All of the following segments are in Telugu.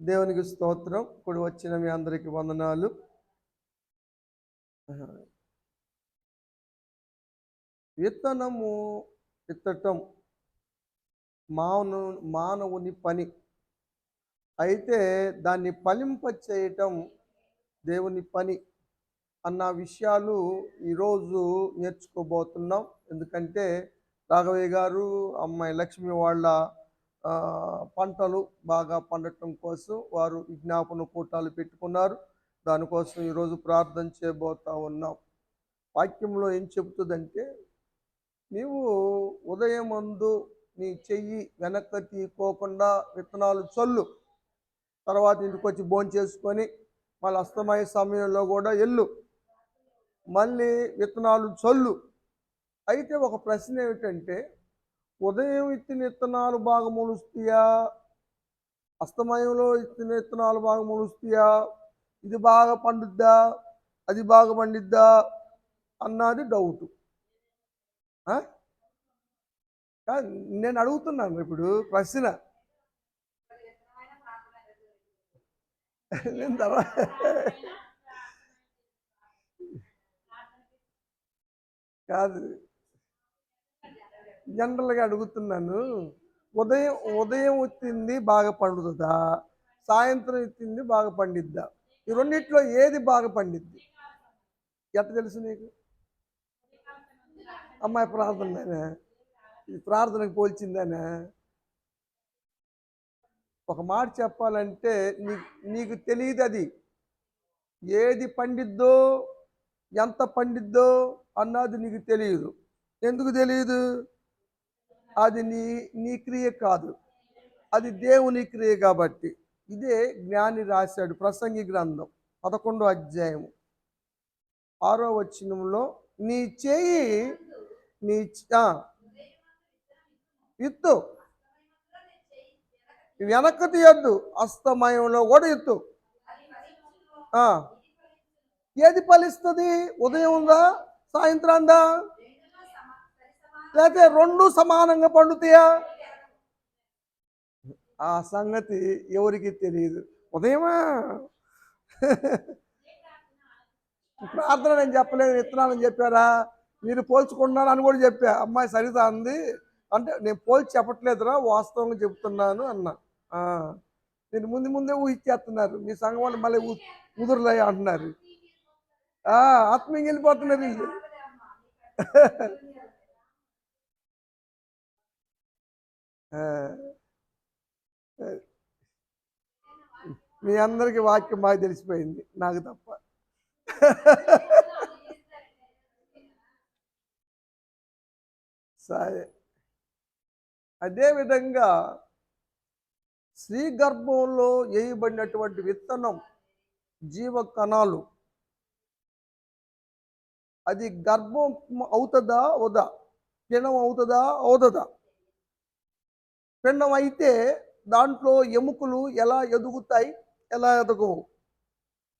దేవునికి స్తోత్రం. ఇప్పుడు వచ్చిన మీ అందరికి వందనాలు. విత్తనము విత్తటం మానవు మానవుని పని. అయితే దాన్ని ఫలింప చేయటం దేవుని పని అన్న విషయాలు ఈరోజు నేర్చుకోబోతున్నాం. ఎందుకంటే రాఘవయ్య గారు అమ్మాయి లక్ష్మి వాళ్ళ పంటలు బాగా పండటం కోసం వారు విజ్ఞాపన కూటాలు పెట్టుకున్నారు. దానికోసం ఈరోజు ప్రార్థన చేయబోతా ఉన్నాం. వాక్యంలో ఏం చెబుతుందంటే నీవు ఉదయం నీ చెయ్యి వెనక్కి తీకోకుండా విత్తనాలు చల్లు. తర్వాత ఇంటికి వచ్చి భోంచేసుకొని మళ్ళీ అస్తమయ సమయంలో కూడా ఎల్లు మళ్ళీ విత్తనాలు చల్లు. అయితే ఒక ప్రశ్న ఏమిటంటే ఉదయం ఇత్తిన విత్తనాలు బాగా మొలుస్తాయా? అస్తమయంలో ఇచ్చిన విత్తనాలు బాగా మొలుస్తాయా? ఇది బాగా పండుద్దా? అది బాగా పండిద్దా? అన్నది డౌట్ నేను అడుగుతున్నాను ఇప్పుడు ప్రశ్న. నేను తర్వాత కాదు. జనరల్గా అడుగుతున్నాను. ఉదయం ఉదయం వచ్చింది బాగా పండుతుందా? సాయంత్రం ఎత్తింది బాగా పండిద్దా? ఈ రెండిట్లో ఏది బాగా పండిద్ది? ఎట్ట తెలుసు నీకు? అమ్మాయి ప్రార్థననా ఇది ప్రార్థనకు పోల్చిందేనా? ఒక మాట చెప్పాలంటే నీ నీకు తెలియదు అది. ఏది పండిద్దో ఎంత పండిద్దో అన్నది నీకు తెలియదు. ఎందుకు తెలియదు? అది నీ నీ క్రియ కాదు. అది దేవుని క్రియ కాబట్టి. ఇదే జ్ఞాని రాశాడు ప్రసంగి గ్రంథం పదకొండో అధ్యాయము. ఆరో వచనంలో నీ చేయి నీ ఎత్తు. వెనక్కు తీయద్దు అస్తమయంలో కూడా ఎత్తు. ఏది ఫలిస్తుంది? ఉదయం ఉందా సాయంత్రం దా లేకపోతే రెండు సమానంగా పండుతాయా? ఆ సంగతి ఎవరికి తెలియదు. ఉదయమా? ప్రార్థన నేను చెప్పలేదు విత్తనాలని చెప్పారా? మీరు పోల్చుకున్నాను అని కూడా చెప్పా. అమ్మాయి సరిత అంది. అంటే నేను పోల్చి చెప్పట్లేదురా వాస్తవంగా చెప్తున్నాను అన్నా. నేను ముందు ముందే ఊహించేస్తున్నారు. మీ సంఘం వాళ్ళు మళ్ళీ ఊ- అంటున్నారు. ఆ, ఆత్మీయంగా వెళ్ళిపోతున్నారు. మీ అందరికీ వాక్యం బాగా తెలిసిపోయింది నాకు తప్ప. సరే. అదేవిధంగా స్త్రీ గర్భంలో వేయబడినటువంటి విత్తనం జీవ కణాలు అది గర్భం అవుతుందా అవుదా? పిండం అవుతుందా అవుతుందా పిండం అయితే దాంట్లో ఎముకలు ఎలా ఎదుగుతాయి ఎలా ఎదగవు?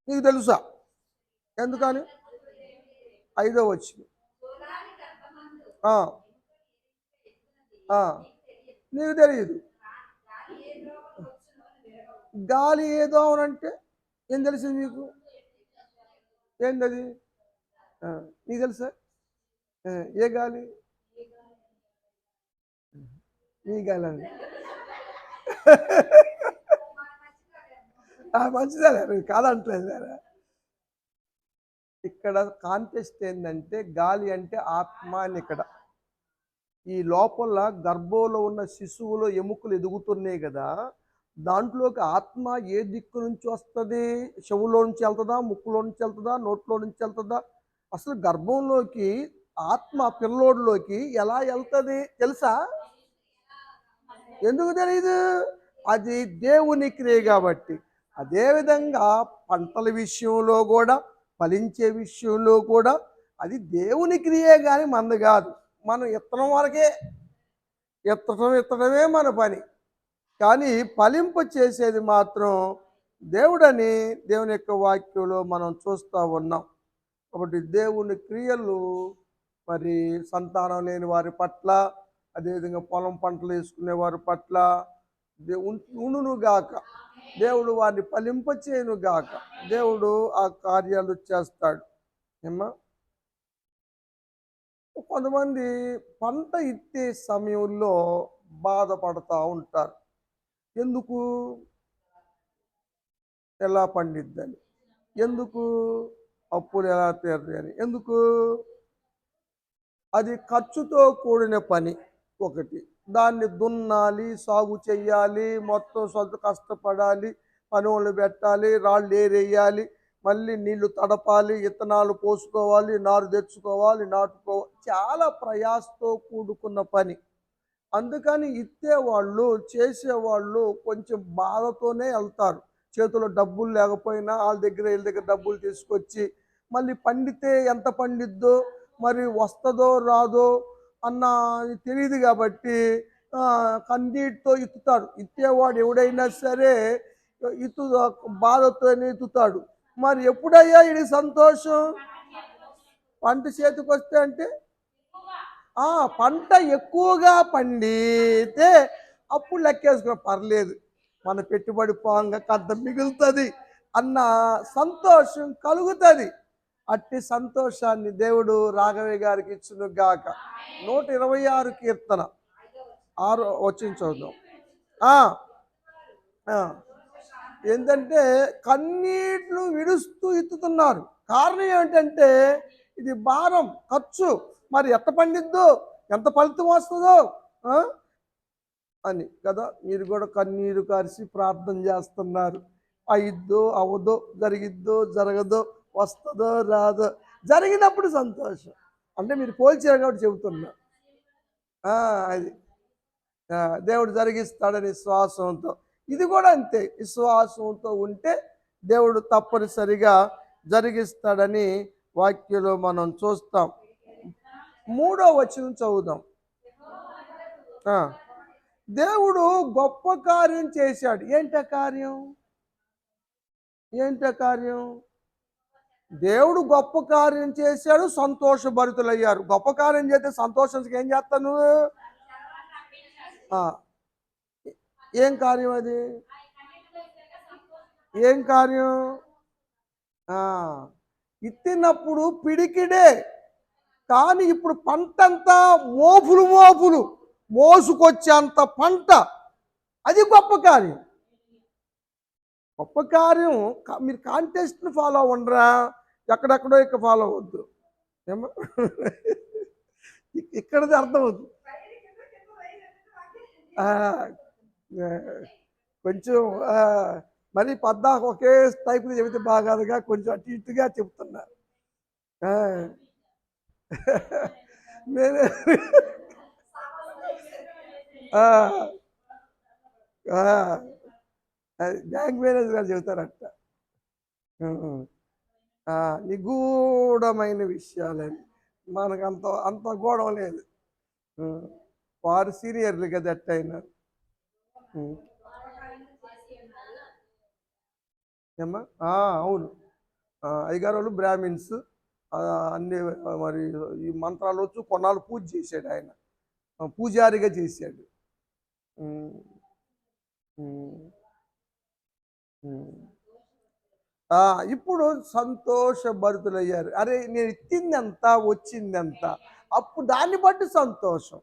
నీకు తెలుసా? ఎందుకని? ఐదో వచ్చింది నీకు తెలియదు గాలి ఏదో అంటే ఏం తెలిసింది మీకు? ఏంటది నీకు తెలుసా? ఏ గాలి? నీ గాలి కాదంటలేదు ఇక్కడ కాంటెస్ట్ ఏంటంటే గాలి అంటే ఆత్మ అని ఇక్కడ. ఈ లోపల గర్భంలో ఉన్న శిశువులో ఎముకలు ఎదుగుతున్నాయి కదా. దాంట్లోకి ఆత్మ ఏ దిక్కు నుంచి వస్తుంది? చెవులో నుంచి వెళ్తుందా? ముక్కులో నుంచి వెళ్తుందా? నోట్లో నుంచి వెళ్తుందా? అసలు గర్భంలోకి ఆత్మ పిల్లోడిలోకి ఎలా వెళ్తుంది? తెలుసా? ఎందుకు తెలియదు అది దేవుని క్రియ కాబట్టి. అదేవిధంగా పంటల విషయంలో కూడా ఫలించే విషయంలో కూడా అది దేవుని క్రియే కానీ మనది కాదు. మనం ఇత్తనం వరకే ఎత్తడం ఎత్తడమే మన పని. కానీ ఫలింప చేసేది మాత్రం దేవుడని దేవుని యొక్క వాక్యంలో మనం చూస్తూ ఉన్నాం. కాబట్టి దేవుని క్రియలు మరి సంతానం లేని వారి పట్ల అదేవిధంగా పొలం పంటలు వేసుకునేవారి పట్ల దే- ఉండును గాక. దేవుడు వారిని ఫలింపచేయును గాక. దేవుడు ఆ కార్యాలు చేస్తాడు. ఏమ్మా? కొంతమంది పంట ఇచ్చే సమయంలో బాధపడతా ఉంటారు. ఎందుకు? ఎలా పండిద్దని. ఎందుకు? అప్పులు ఎలా తీరని. ఎందుకు? అది ఖర్చుతో కూడిన పని. ఒకటి. దాన్ని దున్నాలి సాగు చెయ్యాలి మొత్తం సొంత కష్టపడాలి పనులు పెట్టాలి రాళ్ళు ఏరేయాలి మళ్ళీ నీళ్ళు తడపాలి ఇత్తనాలు పోసుకోవాలి నారు తెచ్చుకోవాలి నాటుకోవాలి. చాలా ప్రయాసతో కూడుకున్న పని. అందుకని ఇచ్చేవాళ్ళు చేసేవాళ్ళు కొంచెం బాధతోనే వెళ్తారు. చేతిలో డబ్బులు లేకపోయినా వాళ్ళ దగ్గర వీళ్ళ దగ్గర డబ్బులు తీసుకొచ్చి మళ్ళీ పండితే ఎంత పండిద్దో మరి వస్తుందో రాదో అన్న తెలియదు కాబట్టి కందితో ఇత్తుతాడు. ఇత్తేవాడు ఎవడైనా సరే ఇతు బాధతోనే ఇత్తుతాడు. మరి ఎప్పుడయ్యా ఇది సంతోషం? పంట చేతికి వస్తే అంటే? పంట ఎక్కువగా పండితే అప్పుడు లెక్కేసుకో పర్లేదు. మన పెట్టుబడి పోంగా కొంత మిగులుతుంది అన్న సంతోషం కలుగుతుంది. అట్టి సంతోషాన్ని దేవుడు రాఘవయ్య గారికి ఇచ్చును గాక. నూట ఇరవై ఆరు కీర్తన. ఆరు వచ్చిన చూద్దాం. ఏంటంటే కన్నీళ్ళు విడుస్తూ ఇత్తుతున్నారు. కారణం ఏమిటంటే ఇది భారం ఖర్చు. మరి ఎట్ట పండిద్దో ఎంత ఫలితం వస్తుందో అని కదా మీరు కూడా కన్నీరు కారిసి ప్రార్థన చేస్తున్నారు. అయిద్దో అవదో జరిగిద్దో జరగదో వస్తుందో రాదో జరిగినప్పుడు సంతోషం. అంటే మీరు పోల్చారు కాబట్టి చెబుతున్నా. అది. దేవుడు జరిగిస్తాడని విశ్వాసంతో. ఇది కూడా అంతే. విశ్వాసంతో ఉంటే దేవుడు తప్పనిసరిగా జరిగిస్తాడని వాక్యలో మనం చూస్తాం. మూడో వచనం చదువుదాం. దేవుడు గొప్ప కార్యం చేశాడు. ఏంట కార్యం? ఏంట కార్యం? దేవుడు గొప్ప కార్యం చేశాడు సంతోషభరితులయ్యారు. గొప్ప కార్యం చేస్తే సంతోషంకి ఏం చేస్తాను? ఏం కార్యం అది? ఏం కార్యం? ఇత్తినప్పుడు పిడికిడే. కానీ ఇప్పుడు పంట అంతా మోపులు మోపులు. మోసుకొచ్చేంత పంట. అది గొప్ప కార్యం. గొప్ప కార్యం మీరు కాంటెస్ట్ని ఫాలో అవ్వండిరా. ఎక్కడెక్కడో ఇక ఫాలో అవ్వద్దు. ఏమో? ఇక్కడది అర్థమవుతుంది. కొంచెం మరి పద్దాకు ఒకే టైప్గా చెబితే బాగాదుగా కొంచెం అటు ఇటుగా చెప్తున్నా నేనే బ్యాంక్ మేనేజర్ గారు చెబుతారట. నిగూఢమైన విషయాలని మనకు అంత అంత గోడవ లేదు. వారు సీనియర్లు కదా ఎట్టయినా ఉం. ఏమ్మా? అవును. అయ్యగారు వాళ్ళు బ్రాహ్మిన్స్. అన్ని మరి ఈ మంత్రాలు వచ్చు కొన్నాళ్ళు పూజ చేశాడు ఆయన. పూజారిగా చేశాడు. ఇప్పుడు సంతోషభరితులయ్యారు. అరే నేను ఇచ్చిందెంత వచ్చిందంతా. అప్పుడు దాన్ని బట్టి సంతోషం.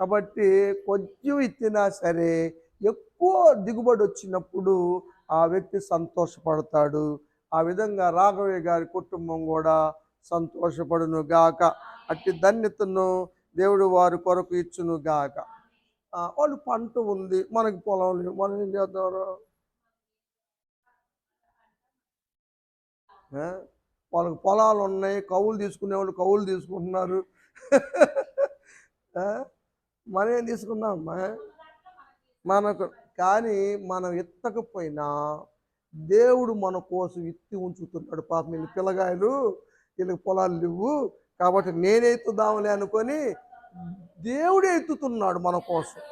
కాబట్టి కొంచెం ఇచ్చినా సరే ఎక్కువ దిగుబడి వచ్చినప్పుడు ఆ వ్యక్తి సంతోషపడతాడు. ఆ విధంగా రాఘవయ్య గారి కుటుంబం కూడా సంతోషపడును గాక. అట్టి ధన్యతను దేవుడు వారి కొరకు ఇచ్చును గాక. వాళ్ళు పంట ఉంది మనకి పొలం లేదు. మనం ఏం చేద్దాం వాళ్ళకి పొలాలు ఉన్నాయి కవులు తీసుకునేవాళ్ళు కవులు తీసుకుంటున్నారు. మనం ఏం తీసుకుందామమ్మా? మనకు కానీ మనం ఎత్తకపోయినా దేవుడు మన కోసం ఎత్తి ఉంచుతున్నాడు పాపం వీళ్ళు పిల్లగాయలు వీళ్ళకి పొలాలు లేవు. కాబట్టి నేనే అనుకొని దేవుడే ఎత్తుతున్నాడు మన కోసం.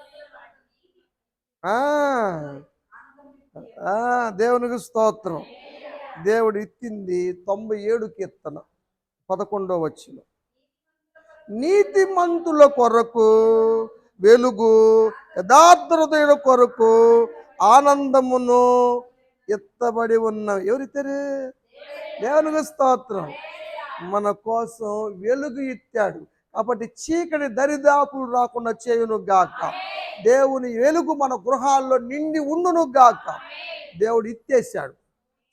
దేవునికి స్తోత్రం. దేవుడు ఎత్తింది తొంభై ఏడు కీర్తన పదకొండో వచ్చిన నీతిమంతుల కొరకు వెలుగు యథార్థ కొరకు ఆనందమును ఎత్తబడి ఉన్న ఎవరిద్దరు? దేవునికి స్తోత్రం. మన కోసం వెలుగు ఇచ్చాడు. కాబట్టి చీకటి దరిదాపులు రాకుండా చేయును గాక. దేవుని వెలుగు మన గృహాల్లో నిండి ఉండును గాక. దేవుడు ఇచ్చేశాడు.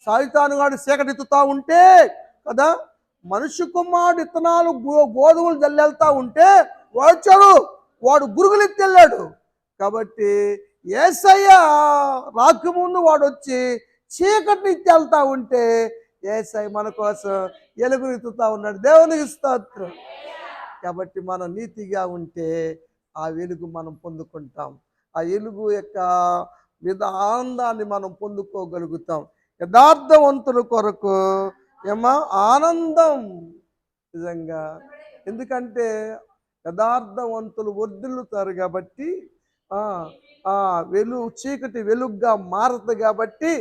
సాయితానుగాడు చీకటిత్తుతా ఉంటే కదా? మనిషి కుమారుడు ఇత్తనాలు గో- గోధుమలు జల్లెళ్తా ఉంటే వచ్చాడు వాడు గురుగులు వెళ్ళాడు కాబట్టి ఏసయ్య రాకముందు వాడు వచ్చి చీకటిని ఎత్తెళ్తా ఉంటే ఏసై మన కోసం ఎలుగునెత్తుతా ఉన్నాడు. దేవునికి స్తోత్రం. కాబట్టి మనం నీతిగా ఉంటే ఆ వెలుగు మనం పొందుకుంటాం. ఆ వెలుగు యొక్క విధ ఆనందాన్ని మనం పొందుకోగలుగుతాం. యథార్థవంతుల కొరకు ఏమా ఆనందం. నిజంగా. ఎందుకంటే యథార్థవంతులు వర్ధిల్లుతారు కాబట్టి వెలుగు వెలు చీకటి వెలుగ్గా మారదు కాబట్టి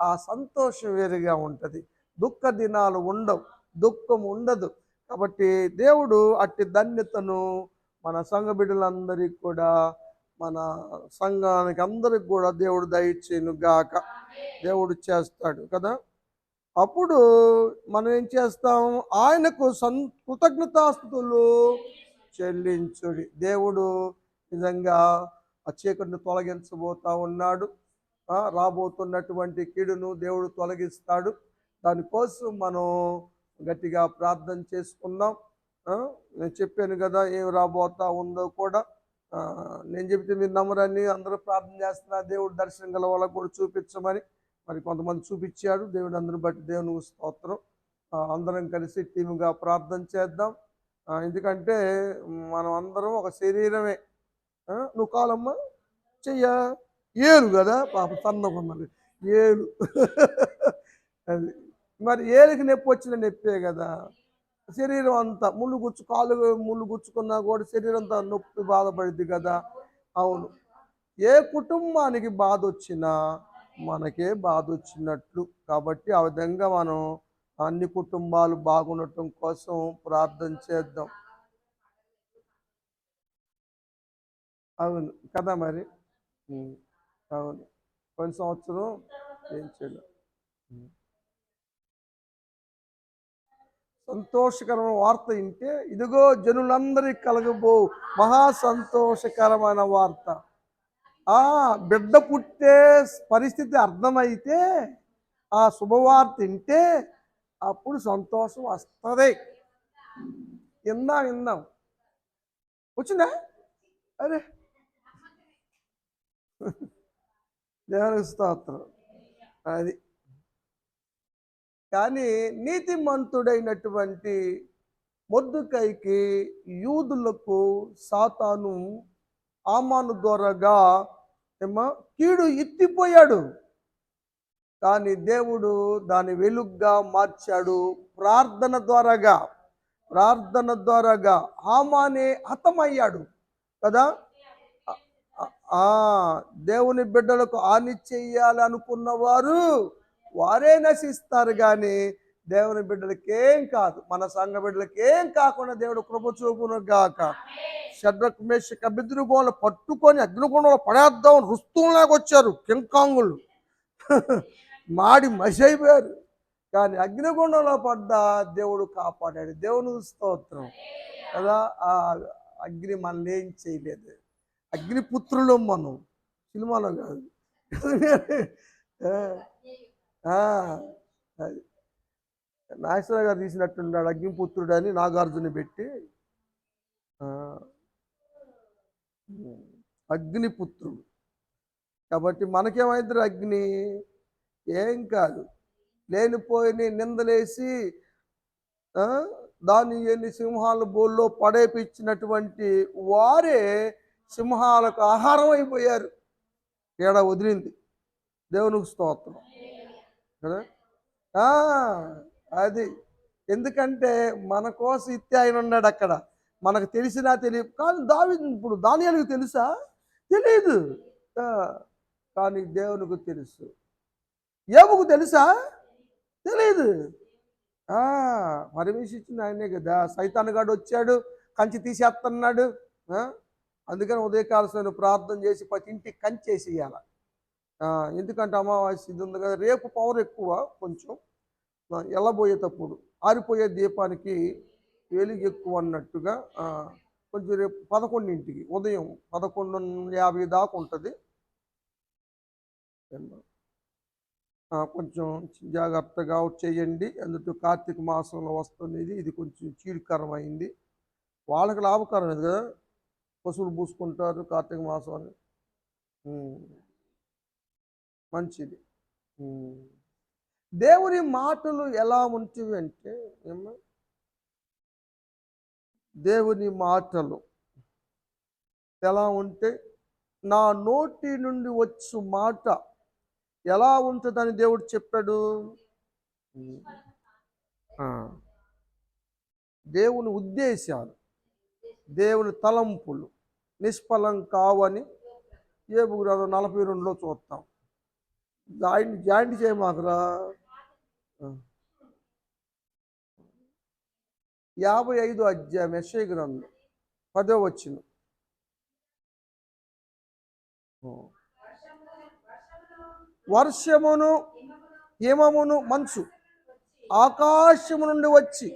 ఆ సంతోషం వేరుగా ఉంటుంది. దుఃఖ దినాలు ఉండవు. దుఃఖం ఉండదు. కాబట్టి దేవుడు అట్టి ధన్యతను మన సంఘ బిడ్డలందరికీ కూడా మన సంఘానికి అందరికి కూడా దేవుడు దయచేను గాక. దేవుడు చేస్తాడు కదా? అప్పుడు మనం ఏం చేస్తాం? ఆయనకు సం కృతజ్ఞతాస్తులు చెల్లించుడి. దేవుడు నిజంగా ఆ చీకటిని తొలగించబోతా ఉన్నాడు. రాబోతున్నటువంటి కీడును దేవుడు తొలగిస్తాడు. దానికోసం మనం గట్టిగా ప్రార్థన చేసుకుందాం. నేను చెప్పాను కదా ఏం రాబోతా ఉందో కూడా. నేను చెబితే మీరు నమ్మరని అందరూ ప్రార్థన చేస్తున్నా దేవుడు దర్శనం గల వాళ్ళకు కూడా చూపించమని మరి కొంతమంది చూపించాడు దేవుడు అందరిని బట్టి దేవుని స్తోత్రం. అందరం కలిసి టీముగా ప్రార్థన చేద్దాం. ఎందుకంటే మనం అందరం ఒక శరీరమే. నువ్వు కాలమ్మా? చెయ్య. ఏలు కదా? పాప తన్నకున్నది ఏలు. అది. మరి ఏలికి నొప్పి వచ్చిన నొప్పే కదా. శరీరం అంతా ముళ్ళు గుచ్చు కాలు ముళ్ళు గుచ్చుకున్నా కూడా శరీరం అంతా నొప్పి బాధపడింది కదా. అవును. ఏ కుటుంబానికి బాధ వచ్చినా మనకే బాధ వచ్చినట్లు కాబట్టి ఆ విధంగా మనం అన్ని కుటుంబాలు బాగుండటం కోసం ప్రార్థన చేద్దాం. అవును. కదా మరి. అవును. కొన్ని సంవత్సరం ఏం చేయలేదు సంతోషకరమైన వార్త వింటే ఇదిగో జనులందరికీ కలగబో మహా సంతోషకరమైన వార్త. ఆ బిడ్డ పుట్టే పరిస్థితి అర్థమైతే ఆ శుభవార్త వింటే అప్పుడు సంతోషం వస్తుంది. విందాం విందాం. వచ్చిందా? అరే. దేవునికి స్తోత్రం. అది. కానీ నీతిమంతుడైనటువంటి మొద్దుకైకి యూదులకు సాతాను ఆమాను ద్వారాగా ఏమో కీడు ఎత్తిపోయాడు. కానీ దేవుడు దాని వెలుగ్గా మార్చాడు ప్రార్థన ద్వారాగా. ప్రార్థన ద్వారాగా హామానే హతమయ్యాడు కదా? దేవుని బిడ్డలకు హాని చెయ్యాలనుకున్నవారు వారే నశిస్తారు కానీ దేవుని బిడ్డలకేం కాదు. మన సంఘ బిడ్డలకేం కాకుండా దేవుడు కృప చూపును గాక. షడ్రక్ మేష పట్టుకొని అగ్నిగుణంలో పడేద్దాం రుస్తువులాగా వచ్చారు కింకాంగులు. మాడి మసైపోయారు. కానీ అగ్నిగుండంలో పడ్డా దేవుడు కాపాడాడు. దేవుని స్తోత్రం. కదా? ఆ అగ్ని మనల్ని ఏం చేయలేదు. అగ్నిపుత్రులు మనం. సినిమాలో కాదు. అది. నాగేశ్వర గారు తీసినట్టున్నాడు అగ్నిపుత్రుడు అని నాగార్జున పెట్టి. అగ్నిపుత్రుడు. కాబట్టి మనకేమైంది అగ్ని? ఏం కాదు. లేనిపోయిన నిందలేసి దాన్ని ఎన్ని సింహాల బోల్లో పడేపించినటువంటి వారే సింహాలకు ఆహారం అయిపోయారు ఏడా వదిలింది. దేవునికి స్తోత్రం. కదా? అది. ఎందుకంటే మన కోసం ఇత్తే ఆయన ఉన్నాడు అక్కడ. మనకు తెలిసినా తెలియదు కానీ దావి ఇప్పుడు దానియాలకు తెలుసా? తెలియదు కానీ దేవునికి తెలుసు. ఏముకు తెలుసా? తెలియదు పరమేశ్వర ఆయనే కదా. సైతానుగాడు వచ్చాడు కంచి తీసేస్తున్నాడు అందుకని ఉదయకాల ప్రార్థన చేసి ప్రతి ఇంటికి కంచేసి ఇవ్వాలి ఎందుకంటే అమావాస్య ఇది ఉంది కదా రేపు పవర్ ఎక్కువ కొంచెం ఎల్లబోయేటప్పుడు. ఆరిపోయే దీపానికి వెలుగు ఎక్కువ అన్నట్టుగా కొంచెం రేపు పదకొండింటికి ఉదయం పదకొండు యాభై దాకా ఉంటుంది. కొంచెం జాగ్రత్తగా చేయండి. అందుకు కార్తీక మాసంలో వస్తుంది ఇది కొంచెం కొంచెం చీడికరమైంది. వాళ్ళకి లాభకరం ఇది కదా పశువులు పూసుకుంటారు కార్తీక మాసం అని. మంచిది. దేవుని మాటలు ఎలా ఉంటుంది అంటే ఏమ్మా దేవుని మాటలు ఎలా ఉంటే నా నోటి నుండి వచ్చు మాట ఎలా ఉంటుందని దేవుడు చెప్పాడు. దేవుని ఉద్దేశాలు దేవుని తలంపులు నిష్ఫలం కావని ఏ గ్రంథం నలభై రెండులో చూస్తాం జాయింట్ జాయింట్ చేయమాకురా? యాభై ఐదు అధ్యాయం యశ్ఐ గ్రంథం పదో వచ్చిన వర్షమును హిమమును మంచు ఆకాశము నుండి వచ్చి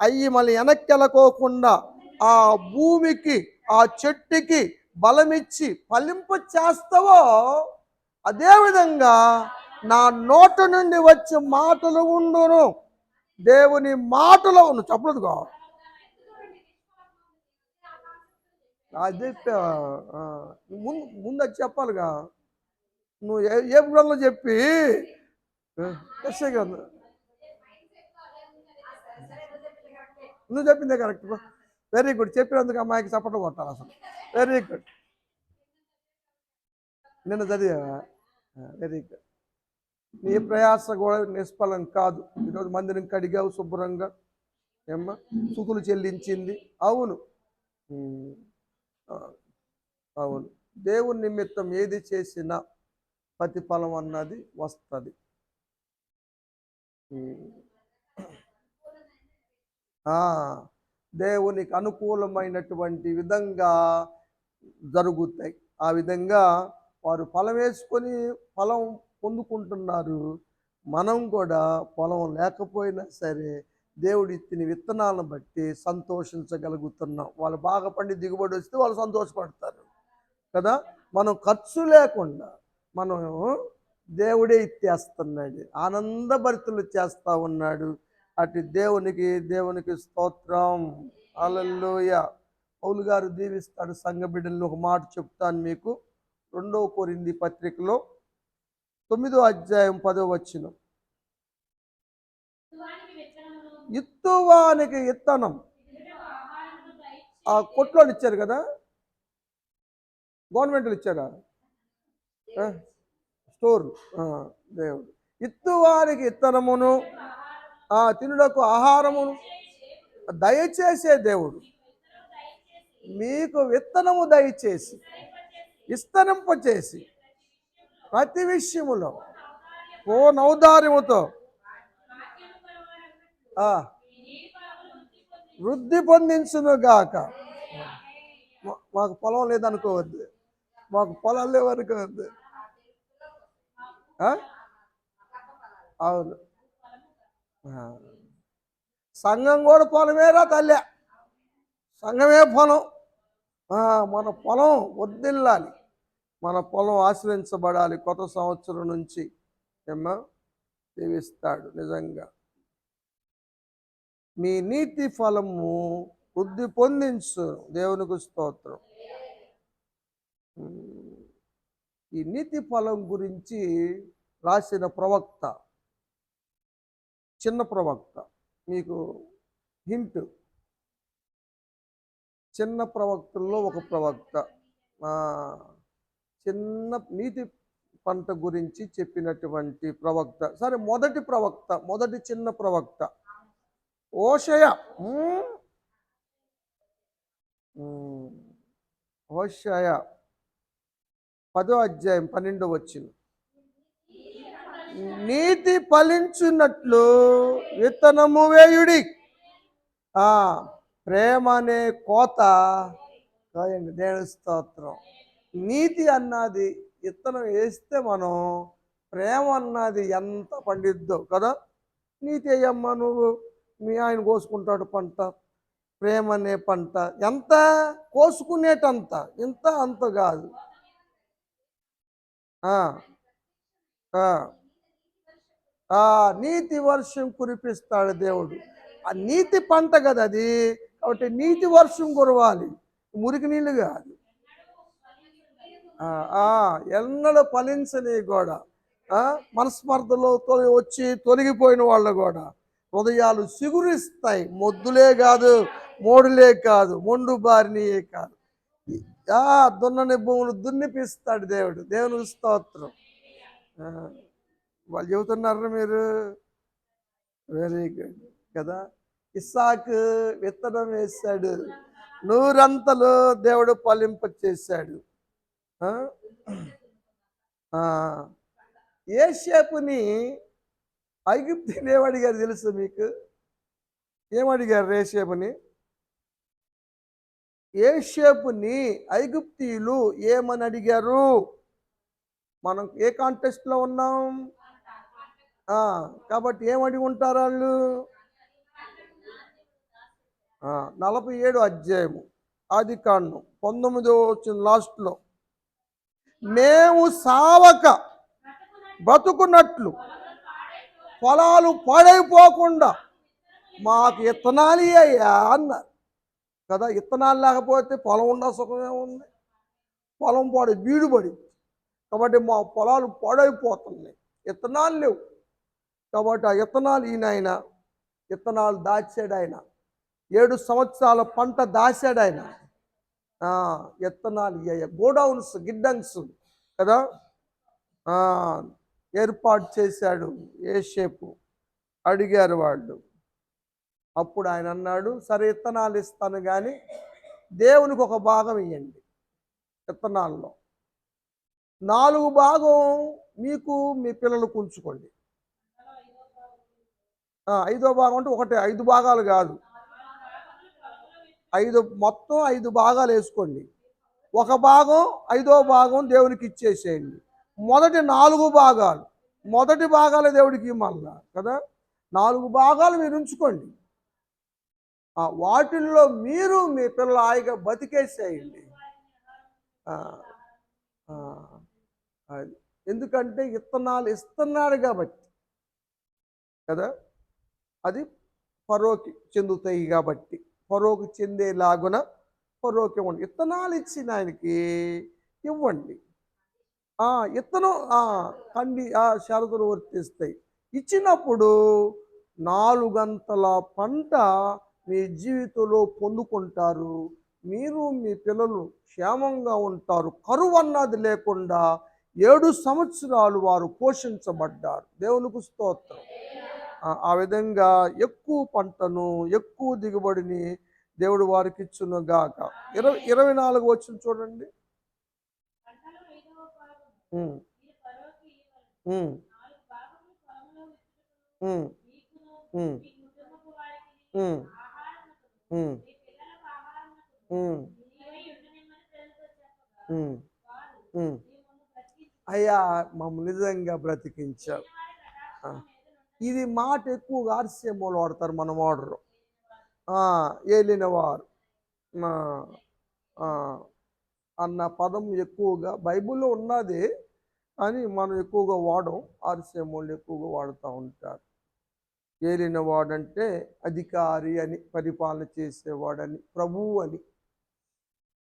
అయ్యి మళ్ళీ వెనక్కి వెళ్ళకోకుండా ఆ భూమికి ఆ చెట్టుకి బలమిచ్చి ఫలింప చేస్తావో అదేవిధంగా నా నోట నుండి వచ్చే మాటలు ఉండును. దేవుని మాటలో నువ్వు చెప్పలేదు కావాలి ముందు ముందు అది చెప్పాలిగా. నువ్వు ఏ ఏ గ్రంథంలో చెప్పి? ఎస్ఐ గ్రంథం. నువ్వు చెప్పిందే కరెక్ట్ వెరీ గుడ్ చెప్పినందుకు అమ్మాయికి చప్పట్లు కొట్టాలి అసలు. వెరీ గుడ్ నిన్న చదివా వెరీ గుడ్. నీ ప్రయాస కూడా నిష్ఫలం కాదు. ఈరోజు మందిరం కడిగావు శుభ్రంగా. ఏమ్మా? సుతులు చెల్లించింది. అవును. అవును. దేవుని నిమిత్తం ఏది చేసినా ప్రతిఫలం అన్నది వస్తుంది. దేవునికి అనుకూలమైనటువంటి విధంగా జరుగుతాయి. ఆ విధంగా వారు ఫలం వేసుకొని ఫలం పొందుకుంటున్నారు. మనం కూడా పొలం లేకపోయినా సరే దేవుడు ఇచ్చిన విత్తనాలను బట్టి సంతోషించగలుగుతున్నాం. వాళ్ళు బాగా పండి దిగుబడి వస్తే వాళ్ళు సంతోషపడతారు. కదా? మనం ఖర్చు లేకుండా మనం దేవుడే ఇచ్చేస్తున్నాడు. ఆనందభరితులు చేస్తూ ఉన్నాడు. అటు దేవునికి దేవునికి స్తోత్రం. అలల్లోయ పౌలు గారు దీవిస్తాడు సంఘ బిడ్డలను. ఒక మాట చెప్తాను మీకు. రెండవ కోరింది పత్రికలో తొమ్మిదో అధ్యాయం పదో వచ్చిన ఇత్తువానికి ఇత్తనం ఆ కొట్లో ఇచ్చారు కదా? గవర్నమెంట్లు ఇచ్చారా? స్టోర్ దేవుడు. ఇత్తువారికి ఇత్తనమును ఆ తినుటకు ఆహారమును దయచేసే దేవుడు. మీకు విత్తనము దయచేసి విస్తరింపచేసి ప్రతి విషయములో ఓ నౌదార్యముతో వృద్ధి పొందించును గాక మాకు పొలం లేదనుకోవద్దు. మాకు పొలాలు లేవనుకోవద్దు అవును. సంఘం కూడా పొలమేరా తల్లి. సంఘమే పొలం. మన పొలం వద్దిల్లాలి. మన పొలం ఆశ్రయించబడాలి కొత్త సంవత్సరం నుంచి. ఏమ్మా? దీవిస్తాడు నిజంగా. మీ నీతి ఫలము వృద్ధి పొందించు దేవునికి స్తోత్రం. ఈ నీతి ఫలం గురించి రాసిన ప్రవక్త చిన్న ప్రవక్త మీకు హింట్. చిన్న ప్రవక్తల్లో ఒక ప్రవక్త చిన్న నీతి పంట గురించి చెప్పినటువంటి ప్రవక్త. సరే మొదటి ప్రవక్త మొదటి చిన్న ప్రవక్త. ఓషయ ఓషయ పదో అధ్యాయం పన్నెండో వచ్చింది నీతి ఫలించున్నట్లు విత్తనము వేయుడి. ప్రేమ అనే కోత. రాయండి దేవుని స్తోత్రం. నీతి అన్నది విత్తనం వేస్తే మనం ప్రేమ అన్నది ఎంత పండిద్దో కదా? నీతి అయ్యమ్మ నువ్వు మీ ఆయన కోసుకుంటాడు పంట ప్రేమ అనే పంట. ఎంత? కోసుకునేటంత. ఇంత అంత కాదు. నీతి వర్షం కురిపిస్తాడు దేవుడు. ఆ నీతి పంట కదా అది. కాబట్టి నీతి వర్షం కురవాలి. మురికి నీళ్ళు కాదు. ఎన్నడ ఫలించని కూడా ఆ, మనస్పర్ధలో తొలి వచ్చి తొలగిపోయిన వాళ్ళు కూడా హృదయాలు సిగురిస్తాయి. మొద్దులే కాదు మోడులే కాదు మొండు బారినియే కాదు. ఆ దున్నని భూములు దున్నిపిస్తాడు దేవుడు. దేవునికి స్తోత్రం. వాళ్ళు చెబుతున్నారా మీరు? వెరీ గుడ్ కదా? ఇస్సాకు విత్తనం వేశాడు. నూరంతలు దేవుడు ఫలింప చేశాడు ఏషేపుని ఐగుప్తిని ఏమడిగారు తెలుసు మీకు? ఏమడిగారు రేషేపుని ఏషేపుని ఐగుప్తీయులు ఏమని అడిగారు? మనం ఏ కాంటెస్ట్లో ఉన్నాం? కాబట్టి ఏమడిగి ఉంటారు వాళ్ళు? నలభై ఏడు అధ్యాయము ఆది కాండం పంతొమ్మిదో వచ్చిన లాస్ట్లో. మేము సావక బతుకున్నట్లు పొలాలు పాడైపోకుండా మాకు ఇత్తనాలు అయ్యా అన్నారు. కదా ఇత్తనాలు లేకపోతే పొలం ఉన్న సుఖమే ఉంది. పొలం పాడు బీడు కాబట్టి మా పొలాలు పాడైపోతున్నాయి. ఇత్తనాలు లేవు. కాబట్టి ఆ ఇత్తనాలు ఈయన ఇత్తనాలు దాచాడు ఆయన. ఏడు సంవత్సరాల పంట దాచాడు ఆయన. ఎత్తనాలు ఇయ్యాయి గోడౌన్స్ గిడ్డంగ్స్ కదా? ఏర్పాటు చేశాడు ఏ షేపు అడిగారు వాళ్ళు. అప్పుడు ఆయన అన్నాడు సరే ఇత్తనాలు ఇస్తాను కానీ దేవునికి ఒక భాగం ఇవ్వండి విత్తనాల్లో నాలుగు భాగం మీకు మీ పిల్లలకు ఉంచుకోండి ఐదో భాగం అంటే ఒకటే ఐదు భాగాలు కాదు. ఐదు మొత్తం ఐదు భాగాలు వేసుకోండి. ఒక భాగం ఐదో భాగం దేవునికి ఇచ్చేసేయండి. మొదటి నాలుగు భాగాలు. మొదటి భాగాలు దేవుడికి ఇవ్వాల కదా? నాలుగు భాగాలు మీరు ఉంచుకోండి. వాటిల్లో మీరు మీ పిల్లల హాయిగా బతికేసేయండి. ఎందుకంటే ఇత్తనాలు ఇస్తున్నాడు కాబట్టి కదా? అది పరోకి చెందుతాయి కాబట్టి. పరోకి చెందేలాగున పరోకి ఇవ్వండి ఇత్తనాలు ఇచ్చిన ఆయనకి ఇవ్వండి. ఇత్తనం ఆ కండి ఆ షరతులు వర్తిస్తాయి. ఇచ్చినప్పుడు నాలుగంతల పంట మీ జీవితంలో పొందుకుంటారు. మీరు మీ పిల్లలు క్షేమంగా ఉంటారు. కరువు అన్నది లేకుండా ఏడు సంవత్సరాలు వారు పోషించబడ్డారు. దేవునికి స్తోత్రం. ఆ విధంగా ఎక్కువ పంటను ఎక్కువ దిగుబడిని దేవుడు వారికి ఇచ్చును గాక. ఇరవై ఇరవై నాలుగు వచ్చింది చూడండి. అయ్యా మమ్మల్ని నిజంగా బ్రతికించారు ఇది మాట ఎక్కువగా ఆర్సీఎంఓలు వాడతారు మన వాడరు ఏలిన వారు అన్న పదం ఎక్కువగా బైబిల్లో ఉన్నది అని మనం ఎక్కువగా వాడం ఆర్సీఎం వాళ్ళు ఎక్కువగా వాడుతూ ఉంటారు. ఏలిన వాడంటే అధికారి అని పరిపాలన చేసేవాడని ప్రభువు అని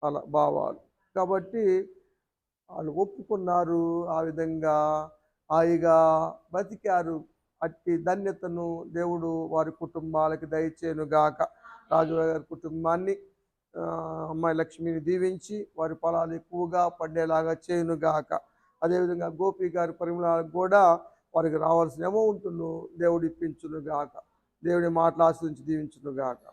అలా భావాలు. కాబట్టి వాళ్ళు ఒప్పుకున్నారు ఆ విధంగా హాయిగా బతికారు. అట్టి ధన్యతను దేవుడు వారి కుటుంబాలకి దయచేనుగాక రాజు గారి కుటుంబాన్ని అమ్మాయి లక్ష్మిని దీవించి వారి పొలాలు ఎక్కువగా పండేలాగా చేయునుగాక అదేవిధంగా గోపి గారి పరిమళాలకు కూడా వారికి రావాల్సిన అమౌంట్ను దేవుడు ఇప్పించునుగాక దేవుడి మాటలు ఆశ్రయించి దీవించునుగాక